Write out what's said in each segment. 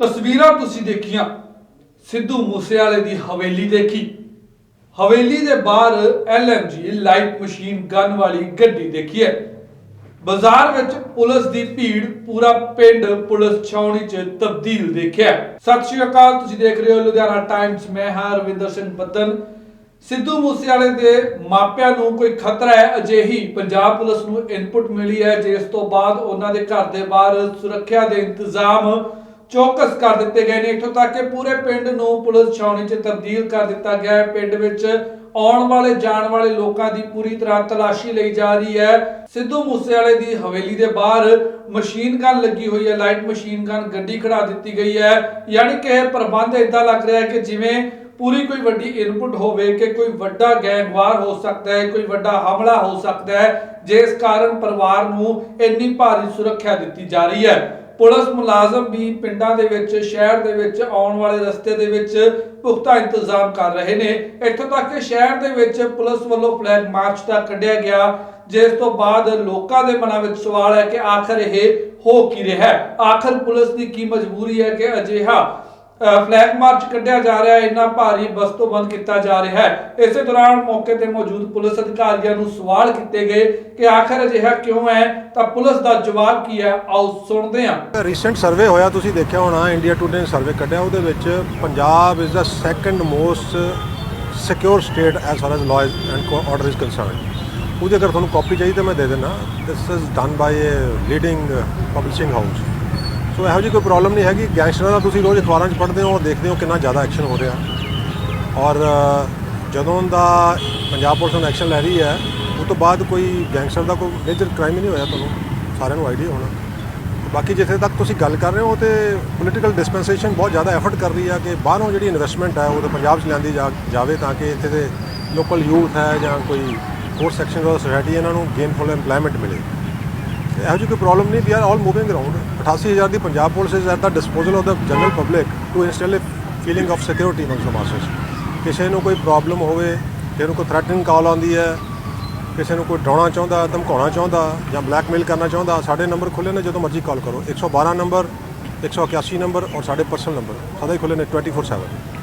ਤਸਵੀਰਾਂ ਤੁਸੀਂ ਦੇਖੀਆਂ। ਸਿੱਧੂ ਮੂਸੇਵਾਲੇ ਦੀ ਹਵੇਲੀ ਦੇਖੀ। ਹਵੇਲੀ ਦੇ ਬਾਹਰ ਐਲਐਮਜੀ ਲਾਈਟ ਮਸ਼ੀਨ ਗਨ ਵਾਲੀ ਗੱਡੀ ਦੇਖੀ ਹੈ। ਬਾਜ਼ਾਰ ਵਿੱਚ ਪੁਲਿਸ ਦੀ ਭੀੜ, ਪੂਰਾ ਪਿੰਡ ਪੁਲਿਸ ਛਾਉਣੀ 'ਚ ਤਬਦੀਲ ਦੇਖਿਆ। ਸਤਿ ਸ਼੍ਰੀ ਅਕਾਲ, ਤੁਸੀਂ ਦੇਖ ਰਹੇ ਹੋ ਲੁਧਿਆਣਾ ਟਾਈਮਸ ਮੈਂ ਹਾਂ ਰਵਿੰਦਰ ਸਿੰਘ ਬੱਦਨ ਸਿੱਧੂ ਮੂਸੇਵਾਲੇ ਦੇ ਮਾਪਿਆਂ ਨੂੰ ਕੋਈ ਖਤਰਾ ਹੈ? ਅਜਿਹੀ ਪੰਜਾਬ ਪੁਲਿਸ ਨੂੰ ਇਨਪੁਟ ਮਿਲੀ ਹੈ, ਜਿਸ ਤੋਂ ਬਾਅਦ ਉਹਨਾਂ ਦੇ ਘਰ ਦੇ ਬਾਹਰ ਸੁਰੱਖਿਆ ਦੇ ਇੰਤਜ਼ਾਮ ਚੌਕਸ ਕਰ ਦਿੱਤੇ ਗਏ ਨੇ। ਇੱਥੋਂ ਤੱਕ ਕਿ ਪੂਰੇ ਪਿੰਡ ਨੂੰ ਪੁਲਿਸ ਛਾਉਣੀ 'ਚ ਤਬਦੀਲ ਕਰ ਦਿੱਤਾ ਗਿਆ ਹੈ। ਪਿੰਡ ਵਿੱਚ ਆਉਣ ਵਾਲੇ, ਜਾਣ ਵਾਲੇ ਲੋਕਾਂ ਦੀ ਪੂਰੀ ਤਰ੍ਹਾਂ ਤਲਾਸ਼ੀ ਲਈ ਜਾ ਰਹੀ ਹੈ। ਸਿੱਧੂ ਮੂਸੇਵਾਲੇ ਦੀ ਹਵੇਲੀ ਦੇ ਬਾਹਰ ਮਸ਼ੀਨ ਗਨ ਲੱਗੀ ਹੋਈ ਹੈ। ਲਾਈਟ ਮਸ਼ੀਨ ਗਨ ਗੱਡੀ ਖੜਾ ਦਿੱਤੀ ਗਈ ਹੈ। ਯਾਨੀ ਕਿ ਇਹ ਪ੍ਰਬੰਧ ਇਦਾਂ ਲੱਗ ਰਿਹਾ ਹੈ ਕਿ ਜਿਵੇਂ ਪੂਰੀ ਕੋਈ ਵੱਡੀ ਇਨਪੁਟ ਹੋਵੇ ਕਿ ਕੋਈ ਵੱਡਾ ਗੈਂਗਵਾਰ ਹੋ ਸਕਦਾ ਹੈ, ਕੋਈ ਵੱਡਾ ਹਮਲਾ ਹੋ ਸਕਦਾ ਹੈ, ਜਿਸ ਕਾਰਨ ਪਰਿਵਾਰ ਨੂੰ ਇੰਨੀ ਭਾਰੀ ਸੁਰੱਖਿਆ ਦਿੱਤੀ ਜਾ ਰਹੀ ਹੈ। ਪੁਲਿਸ ਮੁਲਾਜ਼ਮ ਵੀ ਪਿੰਡਾਂ ਦੇ ਵਿੱਚ, ਸ਼ਹਿਰ ਦੇ ਵਿੱਚ ਆਉਣ ਵਾਲੇ ਰਸਤੇ ਦੇ ਵਿੱਚ ਪੁਖਤਾ ਇੰਤਜ਼ਾਮ ਕਰ ਰਹੇ ਨੇ। ਇੱਥੋਂ ਤੱਕ ਕਿ ਸ਼ਹਿਰ ਦੇ ਵਿੱਚ ਪੁਲਿਸ ਵੱਲੋਂ ਫਲੈਗ ਮਾਰਚ ਦਾ ਕੱਢਿਆ ਗਿਆ, ਜਿਸ ਤੋਂ ਬਾਅਦ ਲੋਕਾਂ ਦੇ ਮਨਾਂ ਵਿੱਚ ਸਵਾਲ ਹੈ ਕਿ ਆਖਰ ਇਹ ਹੋ ਕੀ ਰਿਹਾ ਹੈ? ਆਖਰ ਪੁਲਿਸ ਦੀ ਕੀ ਮਜਬੂਰੀ ਹੈ ਕਿ ਅਜਿਹਾ ਫਲੈਗ ਮਾਰਚ ਕੱਢਿਆ ਜਾ ਰਿਹਾ ਹੈ ਇੰਨਾ ਭਾਰੀ ਬਸਤੋਬੰਦ ਕੀਤਾ ਜਾ ਰਿਹਾ ਹੈ। ਇਸੇ ਦੌਰਾਨ ਮੌਕੇ ਤੇ ਮੌਜੂਦ ਪੁਲਿਸ ਅਧਿਕਾਰੀਆਂ ਨੂੰ ਸਵਾਲ ਕੀਤੇ ਗਏ ਕਿ ਆਖਰ ਅਜਿਹਾ ਕਿਉਂ ਹੈ? ਤਾਂ ਪੁਲਿਸ ਦਾ ਜਵਾਬ ਕੀ ਹੈ? ਆਓ ਸੁਣਦੇ ਹਾਂ। ਰੀਸੈਂਟ ਸਰਵੇ ਹੋਇਆ, ਤੁਸੀਂ ਦੇਖਿਆ ਹੋਣਾ ਇੰਡੀਆ ਟੂਡੇ ਨੇ ਸਰਵੇ ਕੱਢਿਆ, ਉਹਦੇ ਵਿੱਚ Punjab is the second most secure state as far as law and order is concerned ਉਹਦੀ ਅਗਰ ਤੁਹਾਨੂੰ ਕਾਪੀ ਚਾਹੀਦੀ ਤਾਂ ਮੈਂ ਦੇ ਦੇਣਾ this is done by a leading publishing house so ਇਹੋ ਜਿਹੀ ਕੋਈ ਪ੍ਰੋਬਲਮ ਨਹੀਂ ਹੈਗੀ। ਗੈਂਗਸਟਰਾਂ ਦਾ ਤੁਸੀਂ ਰੋਜ਼ ਅਖਬਾਰਾਂ 'ਚ ਪੜ੍ਹਦੇ ਹੋ ਔਰ ਦੇਖਦੇ ਹੋ ਕਿੰਨਾ ਜ਼ਿਆਦਾ ਐਕਸ਼ਨ ਹੋ ਰਿਹਾ। ਔਰ ਜਦੋਂ ਦਾ ਪੰਜਾਬ ਪੁਲਿਸ ਨੂੰ ਐਕਸ਼ਨ ਲੈ ਰਹੀ ਹੈ, ਉਹ ਤੋਂ ਬਾਅਦ ਕੋਈ ਗੈਂਗਸਟਰ ਦਾ ਕੋਈ ਮੇਜਰ ਕ੍ਰਾਈਮ ਹੀ ਨਹੀਂ ਹੋਇਆ ਤੁਹਾਨੂੰ। ਸਾਰਿਆਂ ਨੂੰ ਆਈਡੀਆ ਹੋਣਾ। ਬਾਕੀ ਜਿੱਥੇ ਤੱਕ ਤੁਸੀਂ ਗੱਲ ਕਰ ਰਹੇ ਹੋ ਤੇ ਪੋਲੀਟੀਕਲ ਡਿਸਪੈਂਸੇਸ਼ਨ ਬਹੁਤ ਜ਼ਿਆਦਾ ਐਫਰਟ ਕਰ ਰਹੀ ਹੈ ਕਿ ਬਾਹਰੋਂ ਜਿਹੜੀ ਇਨਵੈਸਟਮੈਂਟ ਹੈ ਉਹ ਤਾਂ ਪੰਜਾਬ 'ਚ ਲਿਆਂਦੀ ਜਾ, ਜਾਵੇ ਤਾਂ ਕਿ ਇੱਥੇ ਦੇ ਲੋਕਲ ਯੂਥ ਹੈ ਜਾਂ ਕੋਈ ਹੋਰ ਸੈਕਸ਼ਨ ਆਫ ਸੋਸਾਇਟੀ ਇਹਨਾਂ ਨੂੰ ਗੇਨਫੁਲ ਏਮਪਲੋਇਮੈਂਟ ਮਿਲੇ। ਇਹੋ ਜਿਹੀ ਕੋਈ ਪ੍ਰੋਬਲਮ ਨਹੀਂ we are all moving around 88000 the Punjab police is at the disposal of the general public to instil a feeling of security amongst the ਕਿਸੇ ਨੂੰ ਕੋਈ ਪ੍ਰੋਬਲਮ ਹੋਵੇ, ਕਿਸੇ ਨੂੰ ਕੋਈ ਥ੍ਰੈਟਨਿੰਗ ਕਾਲ ਆਉਂਦੀ ਹੈ, ਕਿਸੇ ਨੂੰ ਕੋਈ ਡਾਉਣਾ ਚਾਹੁੰਦਾ, ਧਮਕਾਉਣਾ ਚਾਹੁੰਦਾ ਜਾਂ ਬਲੈਕਮੇਲ ਕਰਨਾ ਚਾਹੁੰਦਾ, ਸਾਡੇ ਨੰਬਰ ਖੁੱਲੇ ਨੇ ਜਦੋਂ ਮਰਜ਼ੀ ਕਾਲ ਕਰੋ। 112 ਨੰਬਰ 181 ਨੰਬਰ ਔਰ ਸਾਡੇ ਪਰਸਨਲ ਨੰਬਰ ਸਦਾ ਹੀ ਖੁੱਲੇ ਨੇ 24/7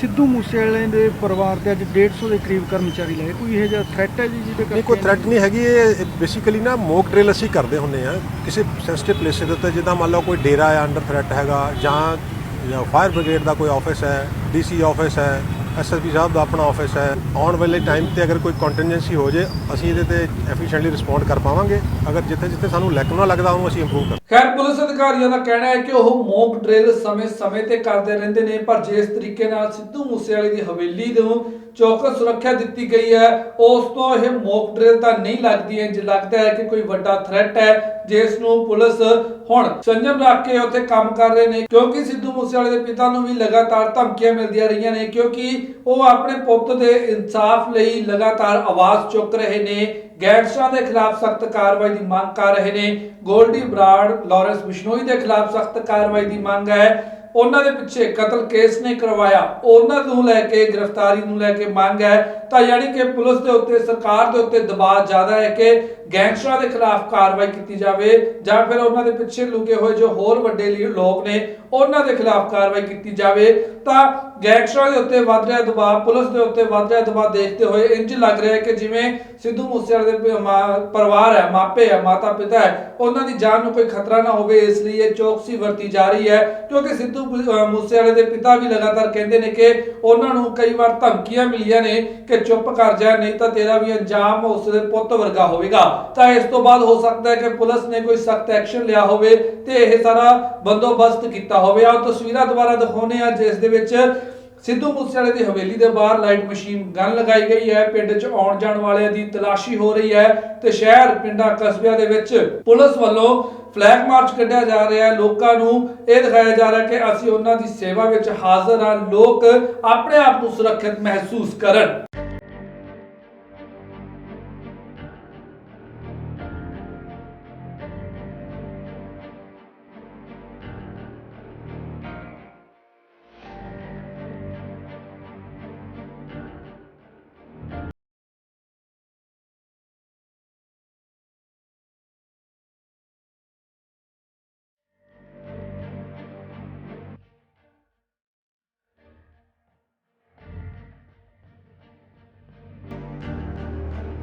ਸਿੱਧੂ ਮੂਸੇਵਾਲੇ ਦੇ ਪਰਿਵਾਰ ਤੇ ਅੱਜ 150 ਦੇ ਕਰੀਬ ਕਰਮਚਾਰੀ ਲਾਏ। ਕੋਈ ਇਹ ਜਿਹਾ ਥ੍ਰੈਟ ਹੈ ਜੀ ਜਿਹਦੇ ਨਹੀਂ, ਕੋਈ ਥ੍ਰੈਟ ਨਹੀਂ ਹੈਗੀ। ਇਹ ਬੇਸਿਕਲੀ ਨਾ ਮੋਕ ਡਰਿਲ ਅਸੀਂ ਕਰਦੇ ਹੁੰਨੇ ਆ ਕਿਸੇ ਸੈਂਸਿਟਿਵ ਪਲੇਸ ਦੇ ਉੱਤੇ ਜਿੱਦਾਂ ਮੰਨ ਲਓ ਕੋਈ ਡੇਰਾ ਹੈ ਅੰਡਰ ਥ੍ਰੈਟ ਹੈਗਾ ਜਾਂ ਜਾਂ ਫਾਇਰ ਬ੍ਰਿਗੇਡ ਦਾ ਕੋਈ ਆਫਿਸ ਹੈ ਡੀਸੀ ਆਫਿਸ ਹੈ ਐਸਐਸਪੀ ਸਾਹਿਬ ਦਾ ਆਪਣਾ ਆਫਿਸ ਹੈ। ਆਉਣ ਵਾਲੇ ਟਾਈਮ ਤੇ ਅਗਰ ਕੋਈ ਕੰਟੀਨਜੈਂਸੀ ਹੋ ਜੇ, ਅਸੀਂ ਇਹਦੇ ਤੇ ਐਫੀਸ਼ੀਐਂਟਲੀ ਰਿਸਪੌਂਡ ਕਰ ਪਾਵਾਂਗੇ। ਅਗਰ ਜਿੱਥੇ ਜਿੱਥੇ ਸਾਨੂੰ ਲੈਕਣਾ ਲੱਗਦਾ, ਉਹਨੂੰ ਅਸੀਂ ਇੰਪਰੂਵ ਕਰ ਖੈਰ, ਪੁਲਿਸ ਅਧਿਕਾਰੀਆਂ ਦਾ ਕਹਿਣਾ ਹੈ ਕਿ ਉਹ ਮੌਕ ਡਰਿਲ ਸਮੇਂ-ਸਮੇਂ ਤੇ ਕਰਦੇ ਰਹਿੰਦੇ ਨੇ, ਪਰ ਜਿਸ ਤਰੀਕੇ ਨਾਲ ਸਿੱਧੂ ਮੂਸੇਵਾਲੇ ਦੀ ਹਵੇਲੀ ਨੂੰ ਚੌਕਸ ਸੁਰੱਖਿਆ ਦਿੱਤੀ ਗਈ ਹੈ। ਉਸ ਤੋਂ ਇਹ ਮੌਕ ਡਰਿਲ ਤਾਂ ਨਹੀਂ ਲੱਗਦੀ ਇੰਜ ਲੱਗਦਾ ਹੈ ਕਿ ਕੋਈ ਵੱਡਾ ਥ੍ਰੈਟ ਹੈ, ਜਿਸ ਨੂੰ ਪੁਲਿਸ ਹੁਣ ਸੰਜਮ ਰੱਖ ਕੇ ਉੱਥੇ ਕੰਮ ਕਰ ਰਹੇ ਨੇ, ਕਿਉਂਕਿ ਸਿੱਧੂ ਮੂਸੇਵਾਲੇ ਦੇ ਪਿਤਾ ਨੂੰ ਵੀ ਲਗਾਤਾਰ ਧਮਕੀਆਂ ਮਿਲਦੀਆਂ ਰਹੀਆਂ ਨੇ, ਕਿਉਂਕਿ ਉਹ ਆਪਣੇ ਪੁੱਤ ਦੇ ਇਨਸਾਫ ਲਈ ਲਗਾਤਾਰ ਆਵਾਜ਼ ਚੁੱਕ ਰਹੇ ਨੇ, ਗੈਂਗਸਟਰਾਂ ਦੇ ਖਿਲਾਫ ਸਖਤ ਕਾਰਵਾਈ ਦੀ ਮੰਗ ਕਰ ਰਹੇ ਨੇ, ਗੋਲਡੀ ਬਰਾੜ, ਲਾਰੈਂਸ ਬਿਸ਼ਨੋਈ ਦੇ ਖਿਲਾਫ ਸਖਤ ਕਾਰਵਾਈ ਦੀ ਮੰਗ ਹੈ। ਉਹਨਾਂ ਦੇ ਪਿੱਛੇ ਕਤਲ ਕੇਸ ਨੇ ਕਰਵਾਇਆ, ਉਹਨਾਂ ਨੂੰ ਲੈ ਕੇ, ਗ੍ਰਿਫਤਾਰੀ ਨੂੰ ਲੈ ਕੇ ਮੰਗ ਹੈ। ਤਾਂ ਯਾਨੀ ਕਿ ਪੁਲਿਸ ਦੇ ਉੱਤੇ, ਸਰਕਾਰ ਦੇ ਉੱਤੇ ਦਬਾਅ ਜ਼ਿਆਦਾ ਹੈ ਕਿ ਗੈਂਗਸਟਰਾਂ ਦੇ ਖਿਲਾਫ ਕਾਰਵਾਈ ਕੀਤੀ ਜਾਵੇ ਜਾਂ ਫਿਰ ਉਹਨਾਂ ਦੇ ਪਿੱਛੇ ਲੁਕੇ ਹੋਏ ਜੋ ਹੋਰ ਵੱਡੇ ਲੀ- ਲੋਕ ਨੇ, ਉਹਨਾਂ ਦੇ ਖਿਲਾਫ ਕਾਰਵਾਈ ਕੀਤੀ ਜਾਵੇ। ਤਾਂ ਗੈਂਗਸਟਰਾਂ ਦੇ ਉੱਤੇ ਵੱਧ ਰਿਹਾ ਦਬਾਅ, ਪੁਲਿਸ ਦੇ ਉੱਤੇ ਵੱਧ ਰਿਹਾ ਦਬਾਅ ਦੇਖਦੇ ਹੋਏ ਇੰਜ ਲੱਗ ਰਿਹਾ ਹੈ ਕਿ ਜਿਵੇਂ ਸਿੱਧੂ ਮੂਸੇਵਾਲੇ ਦੇ ਮਾ- ਪਰਿਵਾਰ ਹੈ, ਮਾਪੇ ਹੈ ਮਾਤਾ ਪਿਤਾ ਹੈ, ਉਹਨਾਂ ਦੀ ਜਾਨ ਨੂੰ ਕੋਈ ਖਤਰਾ ਨਾ ਹੋਵੇ, ਇਸ ਲਈ ਇਹ ਚੌਕਸੀ ਵਰਤੀ ਜਾ ਰਹੀ ਹੈ, ਕਿਉਂਕਿ ਸਿੱਧੂ ਮੂਸੇਵਾਲੇ ਦੇ ਪਿਤਾ ਵੀ ਲਗਾਤਾਰ ਕਹਿੰਦੇ ਨੇ ਕਿ ਉਹਨਾਂ ਨੂੰ ਕਈ ਵਾਰ ਧਮਕੀਆਂ ਮਿਲੀਆਂ ਨੇ ਕਿ ਚੁੱਪ ਕਰ ਜਾ, ਨਹੀਂ ਤਾਂ ਤੇਰਾ ਵੀ ਅੰਜਾਮ ਉਸ ਦੇ ਪੁੱਤ ਵਰਗਾ ਹੋਵੇਗਾ। ਤਾਂ ਇਸ ਤੋਂ ਬਾਅਦ ਹੋ ਸਕਦਾ ਹੈ ਕਿ ਪੁਲਿਸ ਨੇ ਕੋਈ ਸਖਤ ਐਕਸ਼ਨ ਲਿਆ ਹੋਵੇ ਤੇ ਇਹ ਸਾਰਾ ਬੰਦੋਬਸਤ ਕੀਤਾ ਹੋਵੇ। ਆ ਤਸਵੀਰਾਂ ਦੁਬਾਰਾ ਦਿਖਾਉਨੇ ਆ ਜਿਸ ਦੇ ਵਿੱਚ ਸਿੱਧੂ ਮੂਸੇਵਾਲੇ ਦੀ ਹਵੇਲੀ ਦੇ ਬਾਹਰ ਲਾਈਟ ਮਸ਼ੀਨ ਗਨ ਲਗਾਈ ਗਈ ਹੈ। ਪਿੰਡ 'ਚ ਆਉਣ ਜਾਣ ਵਾਲਿਆਂ ਦੀ ਤਲਾਸ਼ੀ ਹੋ ਰਹੀ ਹੈ ਤੇ ਸ਼ਹਿਰ ਪਿੰਡਾਂ ਕਸਬਿਆਂ ਦੇ ਵਿੱਚ ਪੁਲਿਸ ਵੱਲੋਂ ਫਲੈਗ ਮਾਰਚ ਕੱਢਿਆ ਜਾ ਰਿਹਾ ਹੈ। ਲੋਕਾਂ ਨੂੰ ਇਹ ਦਿਖਾਇਆ ਜਾ ਰਿਹਾ ਕਿ ਅਸੀਂ ਉਹਨਾਂ ਦੀ ਸੇਵਾ ਵਿੱਚ ਹਾਜ਼ਰ ਹਾਂ। ਲੋਕ ਆਪਣੇ ਆਪ ਨੂੰ ਸੁਰੱਖਿਅਤ ਮਹਿਸੂਸ ਕਰਨ।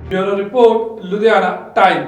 Bureau report Ludhiana times